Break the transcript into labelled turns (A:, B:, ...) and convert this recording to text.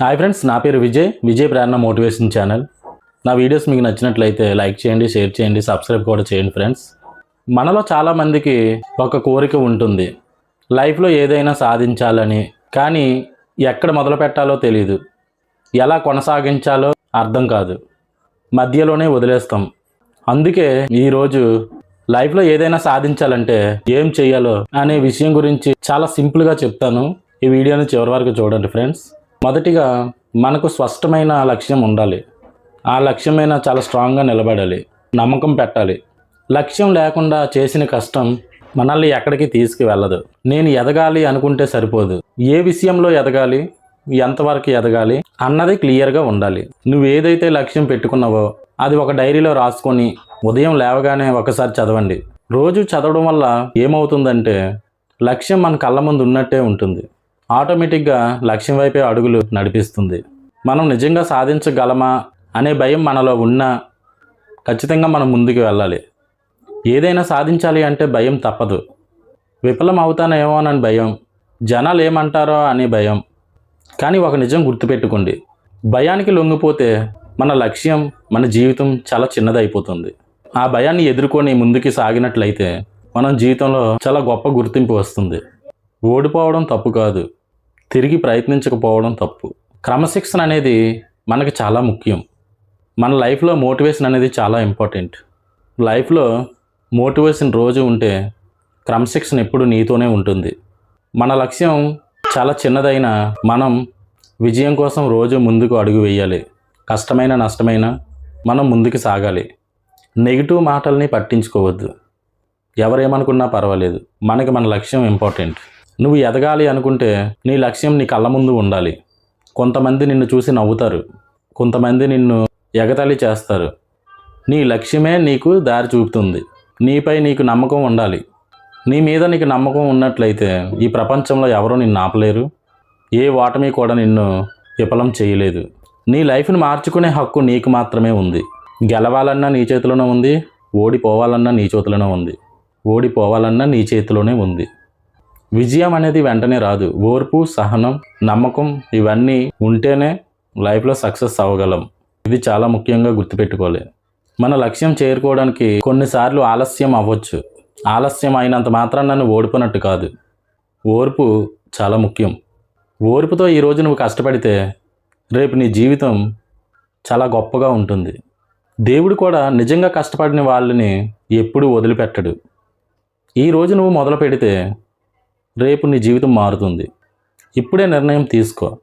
A: Hi friends నా పేరు Vijay. Vijay Prerana motivation channel. నా వీడియోస్ మీకు నచ్చినట్లయితే లైక్ చేయండి షేర్ చేయండి సబ్స్క్రైబ్ కూడా చేయండి ఫ్రెండ్స్ మనలో చాలామందికి ఒక కోరిక ఉంటుంది. లైఫ్లో ఏదైనా సాధించాలని కానీ ఎక్కడ మొదలు పెట్టాలో తెలియదు ఎలా కొనసాగించాలో అర్థం కాదు. మధ్యలోనే వదిలేస్తాం. అందుకే ఈరోజు లైఫ్లో ఏదైనా సాధించాలంటే ఏం చేయాలో అనే విషయం గురించి చాలా సింపుల్గా చెప్తాను. ఈ వీడియోని చివరి వరకు చూడండి ఫ్రెండ్స్ మొదటిగా మనకు స్పష్టమైన లక్ష్యం ఉండాలి. ఆ లక్ష్యమైన చాలా స్ట్రాంగ్గా నిలబడాలి. నమ్మకం పెట్టాలి. లక్ష్యం లేకుండా చేసిన కష్టం మనల్ని ఎక్కడికి తీసుకువెళ్ళదు. నేను ఎదగాలి అనుకుంటే సరిపోదు. ఏ విషయంలో ఎదగాలి? ఎంతవరకు ఎదగాలి? అన్నది క్లియర్గా ఉండాలి. నువ్వు ఏదైతే లక్ష్యం పెట్టుకున్నావో అది ఒక డైరీలో రాసుకొని ఉదయం లేవగానే ఒకసారి చదవండి. రోజు చదవడం వల్ల ఏమవుతుందంటే లక్ష్యం మన కళ్ళ ముందు ఉన్నట్టే ఉంటుంది. ఆటోమేటిక్గా లక్ష్యం వైపే అడుగులు నడిపిస్తుంది. మనం నిజంగా సాధించగలమా అనే భయం మనలో ఉన్నా ఖచ్చితంగా మనం ముందుకు వెళ్ళాలి. ఏదైనా సాధించాలి అంటే భయం తప్పదు. విఫలం అవుతానేమో అని భయం జనాలు ఏమంటారో అనే భయం. కానీ ఒక నిజం గుర్తుపెట్టుకోండి. భయానికి లొంగిపోతే మన లక్ష్యం మన జీవితం చాలా చిన్నదైపోతుంది. ఆ భయాన్ని ఎదుర్కొని ముందుకు సాగినట్లయితే మనం జీవితంలో చాలా గొప్ప గుర్తింపు వస్తుంది. ఓడిపోవడం తప్పు కాదు. తిరిగి ప్రయత్నించకపోవడం తప్పు. క్రమశిక్షణ అనేది మనకి చాలా ముఖ్యం. మన లైఫ్లో మోటివేషన్ అనేది చాలా ఇంపార్టెంట్. లైఫ్లో మోటివేషన్ రోజు ఉంటే క్రమశిక్షణ ఎప్పుడు నీతోనే ఉంటుంది. మన లక్ష్యం చాలా చిన్నదైనా మనం విజయం కోసం రోజు ముందుకు అడుగు వేయాలి. కష్టమైన నష్టమైన మనం ముందుకు సాగాలి. నెగిటివ్ మాటల్ని పట్టించుకోవద్దు. ఎవరేమనుకున్నా పర్వాలేదు. మనకి మన లక్ష్యం ఇంపార్టెంట్. నువ్వు ఎదగాలి అనుకుంటే నీ లక్ష్యం నీ కళ్ళ ముందు ఉండాలి. కొంతమంది నిన్ను చూసి నవ్వుతారు. కొంతమంది నిన్ను ఎగతాళి చేస్తారు. నీ లక్ష్యమే నీకు దారి చూపుతుంది. నీపై నీకు నమ్మకం ఉండాలి. నీ మీద నీకు నమ్మకం ఉన్నట్లయితే ఈ ప్రపంచంలో ఎవరూ నిన్ను ఆపలేరు. ఏ ఓటమి కూడా నిన్ను విఫలం చేయలేదు. నీ లైఫ్ని మార్చుకునే హక్కు నీకు మాత్రమే ఉంది. గెలవాలన్నా నీ చేతిలోనే ఉంది. ఓడిపోవాలన్నా నీ చేతిలోనే ఉంది. ఓడిపోవాలన్నా నీ చేతిలోనే ఉంది. విజయం అనేది వెంటనే రాదు. ఓర్పు సహనం నమ్మకం ఇవన్నీ ఉంటేనే లైఫ్లో సక్సెస్ అవ్వగలం. ఇది చాలా ముఖ్యంగా గుర్తుపెట్టుకోవాలి. మన లక్ష్యం చేరుకోవడానికి కొన్నిసార్లు ఆలస్యం అవ్వచ్చు. ఆలస్యం అయినంత మాత్రం నన్ను ఓడిపోయినట్టు కాదు. ఓర్పు చాలా ముఖ్యం. ఓర్పుతో ఈరోజు నువ్వు కష్టపడితే రేపు నీ జీవితం చాలా గొప్పగా ఉంటుంది. దేవుడు కూడా నిజంగా కష్టపడిన వాళ్ళని ఎప్పుడూ వదిలిపెట్టడు. ఈ రోజు నువ్వు మొదలు పెడితే రేపు నీ జీవితం మారుతుంది. ఇప్పుడే నిర్ణయం తీసుకో.